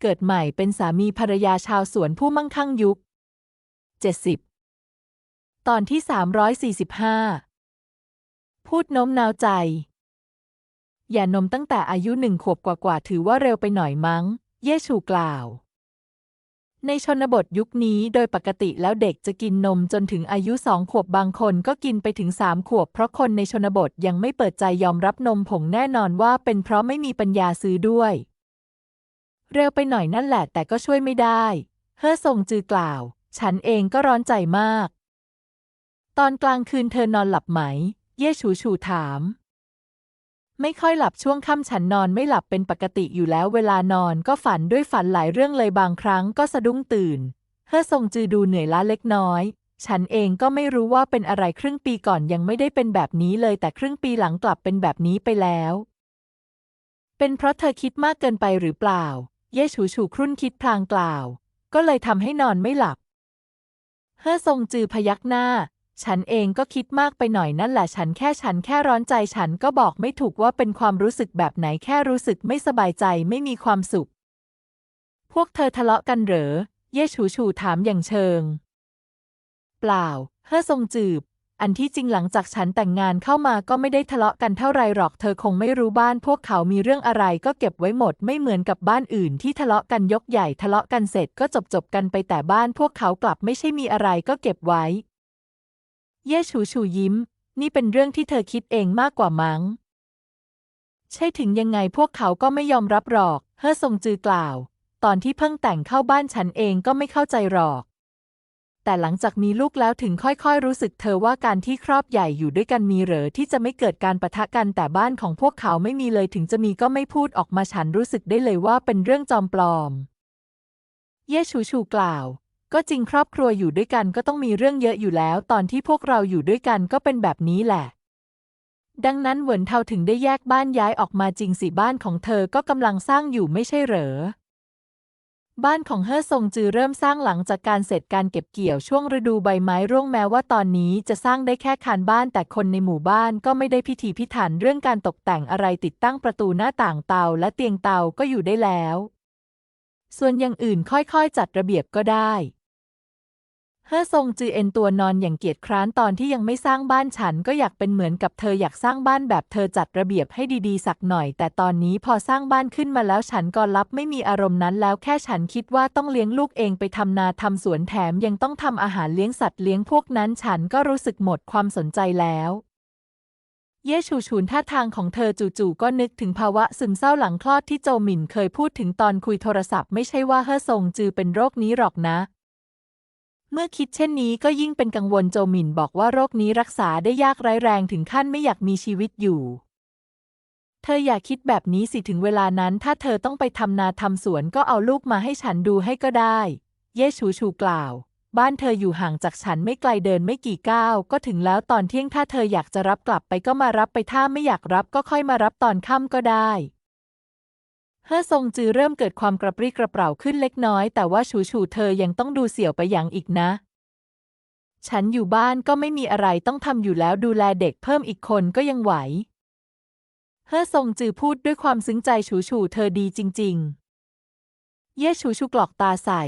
เกิดใหม่เป็นสามีภรรยาชาวสวนผู้มั่งคั่งยุค 70 ตอนที่ 345 พูดโน้มน้าวใจ อย่านมตั้งแต่อายุหนึ่งขวบกว่าๆถือว่าเร็วไปหน่อยมั้ง เย่ชูกล่าว ในชนบทยุคนี้โดยปกติแล้วเด็กจะกินนมจนถึงอายุสองขวบบางคนก็กินไปถึงสามขวบ เพราะคนในชนบทยังไม่เปิดใจยอมรับนมผงแน่นอนว่าเป็นเพราะไม่มีปัญญาซื้อด้วย เร็วไปหน่อยนั่นแหละแต่ก็ช่วยไม่ได้ เฮ่อทรงจือกล่าว ฉันเองก็ร้อนใจมาก ตอนกลางคืนเธอนอนหลับไหม เย่ฉูฉูถาม ไม่ค่อยหลับช่วงค่ำฉันนอนไม่หลับเป็นปกติอยู่แล้วเวลานอนก็ฝันด้วยฝันหลายเรื่องเลยบางครั้งก็สะดุ้งตื่น เฮ่อทรงจือดูเหนื่อยล้าเล็กน้อยฉันเองก็ไม่รู้ว่าเป็นอะไรครึ่งปีก่อนยังไม่ได้เป็นแบบนี้เลยแต่ครึ่งปีหลังกลับเป็นแบบนี้ไปแล้ว เป็นเพราะเธอคิดมากเกินไปหรือเปล่า เย่ฉูฉูครุ่นคิดพลางกล่าว ก็เลยทำให้นอนไม่หลับ เฮ่อทรงจือพยักหน้า ฉันเองก็คิดมากไปหน่อยนั่นแหละฉันแค่ฉันแค่ร้อนใจฉันก็บอกไม่ถูกว่าเป็นความรู้สึกแบบไหนแค่รู้สึกไม่สบายใจไม่มีความสุข พวกเธอทะเลาะกันเหรอ เย่ฉูฉูถามอย่างเชิง เปล่า เฮ่อทรงจืบ อันที่จริงหลังจากฉันแต่งงานเข้ามาก็ไม่ได้ทะเลาะกันเท่าไรหรอก เธอคงไม่รู้บ้านพวกเขามีเรื่องอะไรก็เก็บไว้หมด ไม่เหมือนกับบ้านอื่นที่ทะเลาะกันยกใหญ่ทะเลาะกันเสร็จก็จบจบกันไปแต่บ้านพวกเขากลับไม่ใช่มีอะไรก็เก็บไว้ เย่ฉูฉูยิ้ม นี่เป็นเรื่องที่เธอคิดเองมากกว่ามั้ง ใช่ถึงยังไงพวกเขาก็ไม่ยอมรับหรอก เฮอทรงจือกล่าว ตอนที่เพิ่งแต่งเข้าบ้านฉันเองก็ไม่เข้าใจหรอก แต่หลังจากมีลูกแล้วถึงค่อยๆ รู้สึกเธอว่าการที่ครอบใหญ่อยู่ด้วยกันมีเหรอที่จะไม่เกิดการประทะกันแต่บ้านของพวกเขาไม่มีเลยถึงจะมีก็ไม่พูดออกมาฉันรู้สึกได้เลยว่าเป็นเรื่องจอมปลอม เย่ชูชูกล่าว ก็จริงครอบครัวอยู่ด้วยกันก็ต้องมีเรื่องเยอะอยู่แล้ว ตอนที่พวกเราอยู่ด้วยกันก็เป็นแบบนี้แหละ ดังนั้นเหวินเทาถึงได้แยกบ้านย้ายออกมาจริงสิบ้านของเธอก็กำลังสร้างอยู่ไม่ใช่เหรอ บ้านของเฮ่อซงจือเริ่มสร้างหลังจากการเสร็จการเก็บเกี่ยวช่วงฤดูใบไม้ร่วงแม้ว่าตอนนี้จะสร้างได้แค่คานบ้านแต่คนในหมู่บ้านก็ไม่ได้พิถีพิถันเรื่องการตกแต่งอะไรติดตั้งประตูหน้าต่างเตาและเตียงเตาก็อยู่ได้แล้ว ส่วนอย่างอื่นค่อยๆ จัดระเบียบก็ได้ เฮอซงจือเอ็นตัวนอนอย่างเกียจคร้านตอนที่ยังไม่สร้างบ้านฉันก็อยากเป็นเหมือนกับเธออยากสร้างบ้านแบบเธอจัดระเบียบให้ดีๆ สักหน่อย แต่ตอนนี้พอสร้างบ้านขึ้นมาแล้วฉันก็รับไม่มีอารมณ์นั้นแล้วแค่ฉันคิดว่าต้องเลี้ยงลูกเองไปทำนาทำสวนแถมยังต้องทำอาหารเลี้ยงสัตว์เลี้ยงพวกนั้นฉันก็รู้สึกหมดความสนใจแล้วเย่ชูชูนท่าทางของเธอจู่ๆก็นึกถึงภาวะซึมเศร้าหลังคลอดที่โจหมินเคยพูดถึงตอนคุยโทรศัพท์ไม่ใช่ว่าเฮ่อซงจือเป็นโรคนี้หรอกนะ เมื่อคิดเช่นนี้ก็ยิ่งเป็นกังวลโจหมินบอกว่าโรคนี้รักษาได้ยากร้ายแรงถึงขั้นไม่อยากมีชีวิตอยู่ เธออย่าคิดแบบนี้สิถึงเวลานั้น ถ้าเธอต้องไปทำนาทำสวนก็เอาลูกมาให้ฉันดูให้ก็ได้ เย่ชูชูกล่าว บ้านเธออยู่ห่างจากฉันไม่ไกลเดินไม่กี่ก้าวก็ถึงแล้วตอนเที่ยงถ้าเธออยากจะรับกลับไปก็มารับไปถ้าไม่อยากรับก็ค่อยมารับตอนค่ำก็ได้ เฮ่อซงจือเริ่มเกิดความกระปรี้กระเปร่าขึ้นเล็กน้อย แต่ว่าฉูฉูเธอยังต้องดูเสี่ยวไปอย่างอีกนะ ฉันอยู่บ้านก็ไม่มีอะไรต้องทำอยู่แล้วดูแลเด็กเพิ่มอีกคนก็ยังไหว เฮ่อซงจือพูดด้วยความซึ้งใจฉูฉูเธอดีจริง ๆ เย่ฉูฉูกรอกตาใส่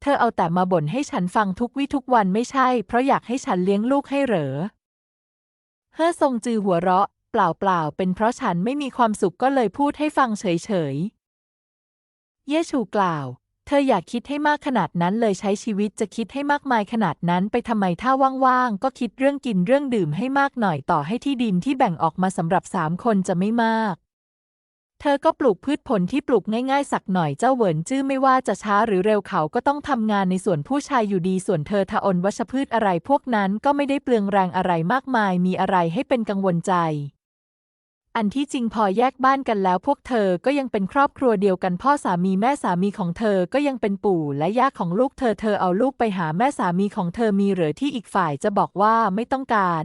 เธอเอาแต่มาบ่นให้ฉันฟังทุกวี่ทุกวันไม่ใช่ เพราะอยากให้ฉันเลี้ยงลูกให้เหรอ เฮ่อซงจือหัวเราะ เปล่าๆ เป็นเพราะฉันไม่มีความสุขก็เลยพูดให้ฟังเฉยๆ เยชูกล่าว เธออยากคิดให้มากขนาดนั้นเลยใช้ชีวิตจะคิดให้มากมายขนาดนั้นไปทำไมถ้าว่างๆ ก็คิดเรื่องกินเรื่องดื่มให้มากหน่อยต่อให้ที่ดินที่แบ่งออกมาสำหรับสามคนจะไม่มากเธอก็ปลูกพืชผลที่ปลูกง่ายๆ สักหน่อยเจ้าเหวินจื้อไม่ว่าจะช้าหรือเร็วเขาก็ต้องทำงานในส่วนผู้ชายอยู่ดีส่วนเธอทะอนวัชพืชอะไรพวกนั้นก็ไม่ได้เปลืองแรงอะไรมากมายมีอะไรให้เป็นกังวลใจ อันที่จริงพอแยกบ้านกันแล้วพวกเธอก็ยังเป็นครอบครัวเดียวกันพ่อสามีแม่สามีของเธอก็ยังเป็นปู่และย่าของลูกเธอเธอเอาลูกไปหาแม่สามีของเธอมีหรือที่อีกฝ่ายจะบอกว่าไม่ต้องการ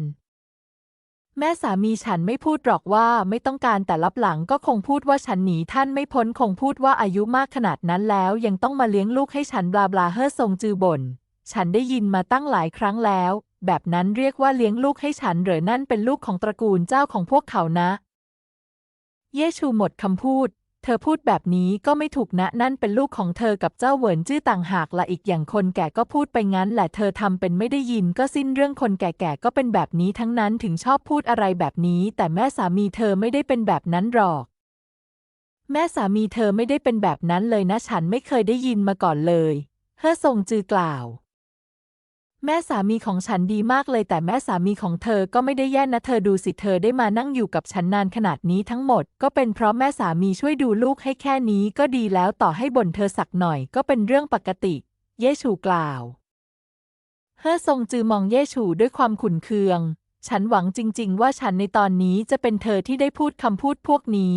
แม่สามีฉันไม่พูดหรอกว่าไม่ต้องการแต่รับหลังก็คงพูดว่าฉันหนีท่านไม่พ้นคงพูดว่าอายุมากขนาดนั้นแล้วยังต้องมาเลี้ยงลูกให้ฉันบลาบลาเฮ่อทรงจือบ่นฉันได้ยินมาตั้งหลายครั้งแล้ว แบบนั้นเรียกว่าเลี้ยงลูกให้ฉันเหรือนั่นเป็นลูกของตระกูลเจ้าของพวกเขานะ เย่ชูหมดคำพูด เธอพูดแบบนี้ก็ไม่ถูกนะนั่นเป็นลูกของเธอกับเจ้าเหวินจื้อต่างหากละอีกอย่างคนแก่ก็พูดไปงั้นแหละเธอทำเป็นไม่ได้ยินก็สิ้นเรื่องคนแก่ๆก็เป็นแบบนี้ทั้งนั้นถึงชอบพูดอะไรแบบนี้ แต่แม่สามีเธอไม่ได้เป็นแบบนั้นหรอก แม่สามีเธอไม่ได้เป็นแบบนั้นเลยนะฉันไม่เคยได้ยินมาก่อนเลย เฮอซงจือกล่าว แม่สามีของฉันดีมากเลย แต่แม่สามีของเธอก็ไม่ได้แย่นะเธอดูสิเธอได้มานั่งอยู่กับฉันนานขนาดนี้ทั้งหมด ก็เป็นเพราะแม่สามีช่วยดูลูกให้แค่นี้ก็ดีแล้วต่อให้บ่นเธอสักหน่อยก็เป็นเรื่องปกติ เยชูกล่าวเฮอซงจือมองเยชูด้วยความขุ่นเคือง ฉันหวังจริง ๆ ว่าฉันในตอนนี้จะเป็นเธอที่ได้พูดคำพูดพวกนี้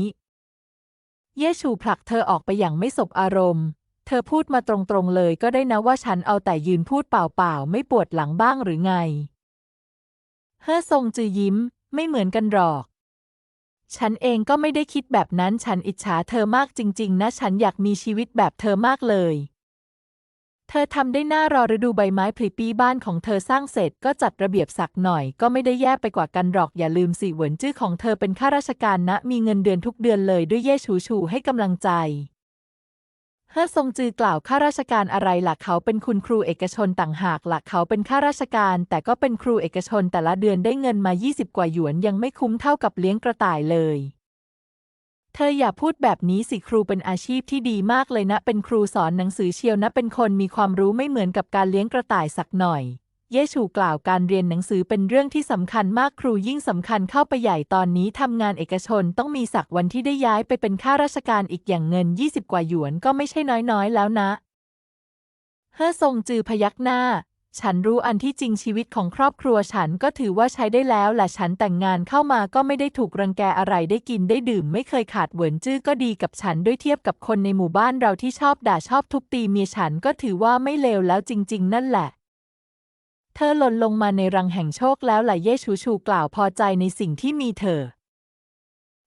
เยชูผลักเธอออกไปอย่างไม่สบอารมณ์ เธอพูดมาตรงๆเลยก็ได้นะว่าฉันเอาแต่ยืนพูดเปล่าๆ ไม่ปวดหลังบ้างหรือไง เฮอซงจือยิ้ม ไม่เหมือนกันหรอก ฉันเองก็ไม่ได้คิดแบบนั้นฉันอิจฉาเธอมากจริง ๆ นะ ฉันอยากมีชีวิตแบบเธอมากเลย เธอทำได้หน่ารอฤดูใบไม้ผลิปีบ้านของเธอสร้างเสร็จก็จัดระเบียบสักหน่อย ก็ไม่ได้แย่ไปกว่ากันหรอกอย่าลืมสิเหวินจื้อของเธอเป็นข้าราชการนะ มีเงินเดือนทุกเดือนเลยด้วยเย่ชูชูให้กำลังใจ เฮอทรงจือกล่าวข้าราชการอะไรล่ะเขาเป็นคุณครูเอกชนต่างหากล่ะเขาเป็นข้าราชการ แต่ก็เป็นครูเอกชนแต่ละเดือนได้เงินมา 20 กว่าหยวนยังไม่คุ้มเท่ากับเลี้ยงกระต่ายเลย เธออย่าพูดแบบนี้สิครูเป็นอาชีพที่ดีมากเลยนะ เป็นครูสอนหนังสือเชียวนะเป็นคนมีความรู้ไม่เหมือนกับการเลี้ยงกระต่ายสักหน่อย เยชูกล่าวการเรียนหนังสือเป็นเรื่องที่สำคัญมากครูยิ่งสำคัญเข้าไปใหญ่ตอนนี้ทำงานเอกชนต้องมีศักวันที่ได้ย้ายไปเป็นข้าราชการอีกอย่างเงิน 20 กว่าหยวนก็ไม่ใช่น้อยๆ แล้วนะเฮอซงจือพยักหน้า ฉันรู้อันที่จริงชีวิตของครอบครัวฉันก็ถือว่าใช้ได้แล้วแหละฉันแต่งงานเข้ามาก็ไม่ได้ถูกรังแกอะไรได้กินได้ดื่ม ไม่เคยขาดเหวินจื้อก็ดีกับฉันด้วยเทียบกับคนในหมู่บ้านเราที่ชอบด่าชอบทุบตีเมียฉันก็ถือว่าไม่เลวแล้วจริง ๆ นั่นแหละ เธอหล่นลงมาในรังแห่งโชคแล้วหลเย่ชูชูกล่าวพอใจในสิ่งที่มีเธอ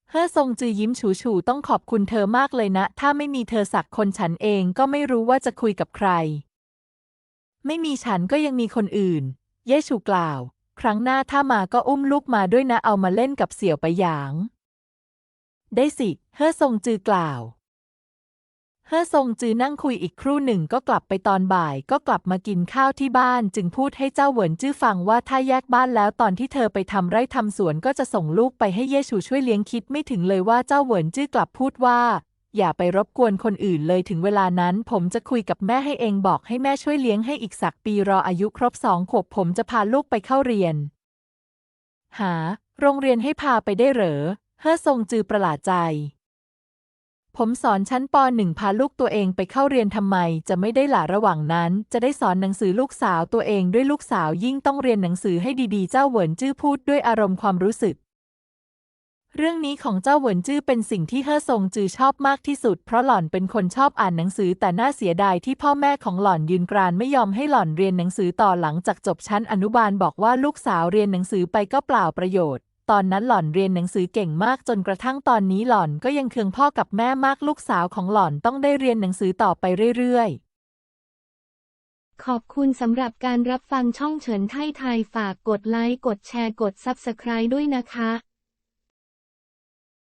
เฮอซงจือยิ้มฉูฉูต้องขอบคุณเธอมากเลยนะ ถ้าไม่มีเธอสักคนฉันเองก็ไม่รู้ว่าจะคุยกับใคร ไม่มีฉันก็ยังมีคนอื่น เย่ชูกล่าว ครั้งหน้าถ้ามาก็อุ้มลูกมาด้วยนะเอามาเล่นกับเสี่ยวไปหยาง ได้สิ เฮอซงจือกล่าว เฮอซงจือนั่งคุยอีกครู่หนึ่งก็กลับไปตอนบ่าย ก็กลับมากินข้าวที่บ้าน จึงพูดให้เจ้าเหวินจื้อฟังว่าถ้าแยกบ้านแล้วตอนที่เธอไปทำไร่ทำสวนก็จะส่งลูกไปให้เย่ชูช่วยเลี้ยงคิดไม่ถึงเลยว่าเจ้าเหวินจื้อกลับพูดว่า อย่าไปรบกวนคนอื่นเลยถึงเวลานั้น ผมจะคุยกับแม่ให้เองบอกให้แม่ช่วยเลี้ยงให้อีกสักปีรออายุครบสองขวบผมจะพาลูกไปเข้าเรียน หา โรงเรียนให้พาไปได้เหรอเฮอซงจือประหลาดใจ ผมสอนชั้นปหนึ่งพาลูกตัวเองไปเข้าเรียนทำไม จะไม่ได้หล่ะระหว่างนั้น จะได้สอนหนังสือลูกสาวตัวเองด้วยลูกสาวยิ่งต้องเรียนหนังสือให้ดีๆ เจ้าเหวินจื้อพูดด้วยอารมณ์ความรู้สึก เรื่องนี้ของเจ้าเหวินจื้อเป็นสิ่งที่เฮอซงจือชอบมากที่สุด เพราะหล่อนเป็นคนชอบอ่านหนังสือแต่น่าเสียดายที่พ่อแม่ของหล่อนยืนกรานไม่ยอมให้หล่อนเรียนหนังสือต่อหลังจากจบชั้นอนุบาลบอกว่าลูกสาวเรียนหนังสือไปก็เปล่าประโยชน์ ตอนนั้นหล่อนเรียนหนังสือเก่งมากจนกระทั่งตอนนี้หล่อนก็ยังเคืองพ่อกับแม่มากลูกสาวของหล่อนต้องได้เรียนหนังสือต่อไปเรื่อยๆ ขอบคุณสำหรับการรับฟังช่องเฉินไทยไทยฝากกดไลค์กดแชร์กด Subscribe ด้วยนะคะ